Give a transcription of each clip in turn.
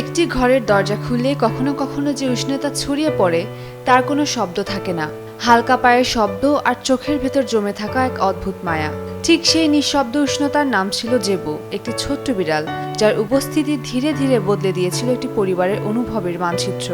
একটি ঘরের দরজা খুললে কখনো কখনো যে উষ্ণতা ছড়িয়ে পড়ে, তার কোনো শব্দ থাকে না। হালকা পায়ের শব্দ আর চোখের ভেতর জমে থাকা এক অদ্ভুত মায়া। ঠিক সেই নিঃশব্দ উষ্ণতার নাম ছিল জেবু, একটি ছোট্ট বিড়াল, যার উপস্থিতি ধীরে ধীরে বদলে দিয়েছিল একটি পরিবারের অনুভবের মানচিত্র।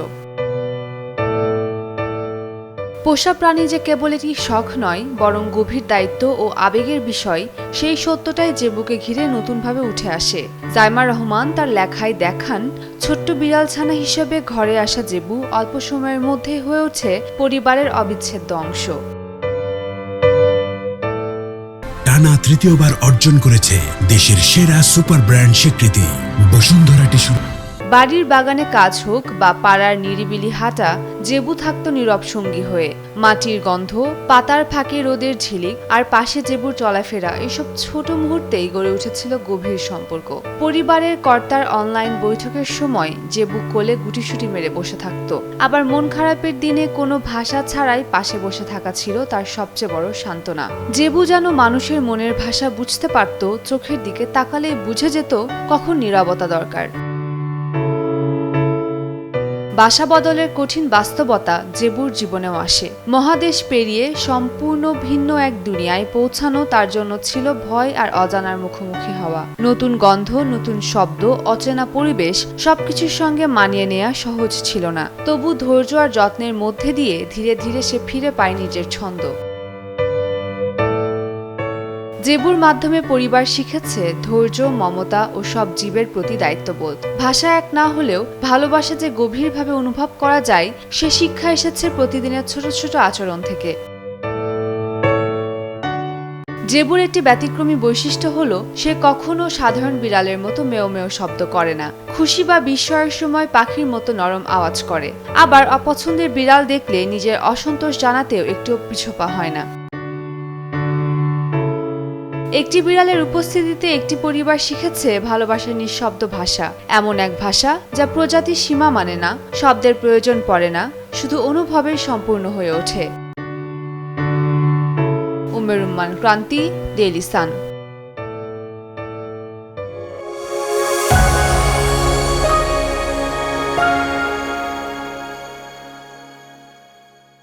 পোষা প্রাণী যে কেবল একটি শখ নয়, বরং গভীর দায়িত্ব ও আবেগের বিষয়, সেই সত্যটাই জেবুকে ঘিরে নতুনভাবে উঠে আসে। জাইমা রহমান তার লেখায় দেখান, ছোট্ট বিড়াল ছানা হিসেবে ঘরে আসা জেবু অল্প সময়ের মধ্যে হয়ে ওঠে পরিবারের অবিচ্ছেদ্য অংশ। টানা তৃতীয়বার অর্জন করেছে দেশের সেরা সুপার ব্র্যান্ড স্বীকৃতি। বসুন্ধরা টিস্যু বাড়ির বাগানে কাজ হোক বা পাড়ার নিরিবিলি হাঁটা জেবু থাকত নীরব সঙ্গী হয়ে। মাটির গন্ধ, পাতার ফাঁকে রোদের ঝিলিক আর পাশে জেবুর চলাফেরা, এসব ছোট মুহূর্তেই গড়ে উঠেছিল গভীর সম্পর্ক। পরিবারের কর্তার অনলাইন বৈঠকের সময় জেবু কোলে গুটিসুটি মেরে বসে থাকতো। আবার মন খারাপের দিনে কোনো ভাষা ছাড়াই পাশে বসে থাকা ছিল তার সবচেয়ে বড় সান্ত্বনা। জেবু যেন মানুষের মনের ভাষা বুঝতে পারত, চোখের দিকে তাকালেই বুঝে যেত কখন নীরবতা দরকার। বাসা বদলের কঠিন বাস্তবতা জেবুর জীবনেও আসে। মহাদেশ পেরিয়ে সম্পূর্ণ ভিন্ন এক দুনিয়ায় পৌঁছানো তার জন্য ছিল ভয় আর অজানার মুখোমুখি হওয়া। নতুন গন্ধ, নতুন শব্দ, অচেনা পরিবেশ সবকিছুর সঙ্গে মানিয়ে নেওয়া সহজ ছিল না। তবু ধৈর্য আর যত্নের মধ্যে দিয়ে ধীরে ধীরে সে ফিরে পায় নিজের ছন্দ। জেবুর মাধ্যমে পরিবার শিখেছে ধৈর্য, মমতা ও সব জীবের প্রতি দায়িত্ববোধ। ভাষা এক না হলেও ভালোবাসা যে গভীরভাবে অনুভব করা যায়, সে শিক্ষা এসেছে প্রতিদিনের ছোট ছোট আচরণ থেকে। জেবুর একটি ব্যতিক্রমী বৈশিষ্ট্য হলো, সে কখনো সাধারণ বিড়ালের মতো মেও মেও শব্দ করে না। খুশি বা বিস্ময়ের সময় পাখির মতো নরম আওয়াজ করে। আবার অপছন্দের বিড়াল দেখলে নিজের অসন্তোষ জানাতেও একটু পিছপা হয় না। একটি বিড়ালের উপস্থিতিতে একটি পরিবার শিখেছে ভালোবাসার নিঃশব্দ ভাষা। এমন এক ভাষা যা প্রজাতির সীমা মানে না, শব্দের প্রয়োজন পড়ে না, শুধু অনুভবের সম্পূর্ণ হয়ে ওঠে। উমেরুম্মান ক্রান্তি, ডেইলি সান।